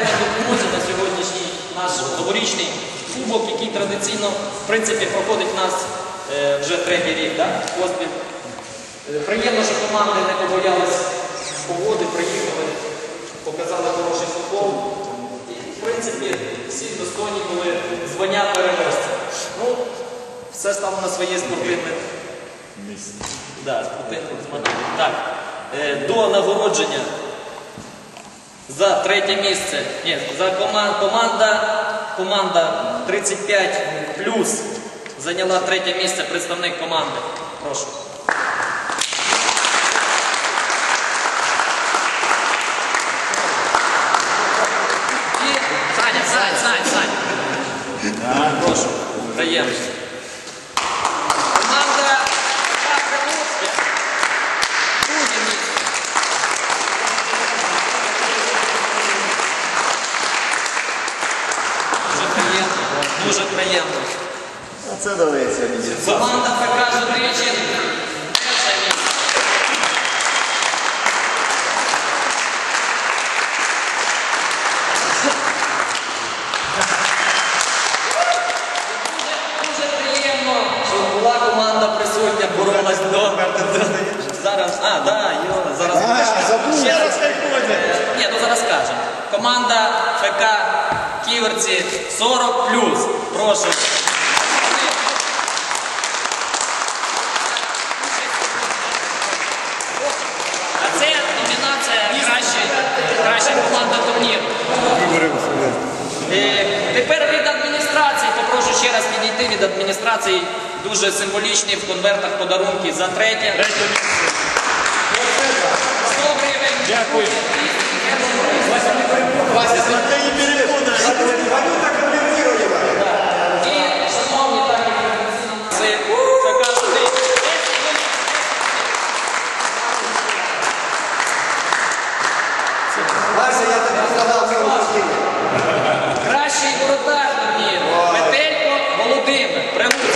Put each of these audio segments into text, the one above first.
дитячі кукурудзи на сьогоднішній наш новорічний кубок, який традиційно в принципі, проходить в нас е, вже третій рік да? поспіль. Е, приємно, що команди не побоялись погоди, приїхали, показали хороший футбол. І в принципі всі достойні були звання переможця. Ну, Все стало на своє спортивне місце. Да, спортивне. Так, е, до нагородження за третє місце. Ні, за коман, команда, команда 35 плюс зайняла третє місце представник команди. Прошу. І Саня, Сань, Сань, Сань. Прошу, даємо. Команда Прилуцьке. Друге місце. Дуже приємно, дуже приємно. А це дається мені. Команда ФК Житричин. Дуже, приємно, що була команда присутня, боролась до. Зараз, а, да, йо, зараз. Ще раз Ні, ну зараз скажемо. Команда ФК Ківерці 40 Прошу. А це номінація краща, краща команда турніру. Е, Тепер від адміністрації, попрошу ще раз підійти від адміністрації. Дуже символічні в конвертах подарунки за третє. 100 гривень. Дякую. І, шановні, так як традиційно в нас це така туди. Вася, я тобі згадав цього мужчину. Кращий воротар турніру. Петелько Володимир. Прилуцький.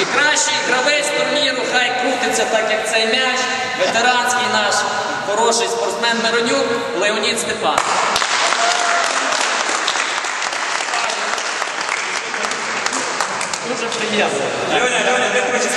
І кращий гравець турніру, хай крутиться так, як цей м'яч. Ветеранський наш хороший спортсмен Миронюк Леонід Степан. Дуже приємно. Льоня, Льоня, де хочеш?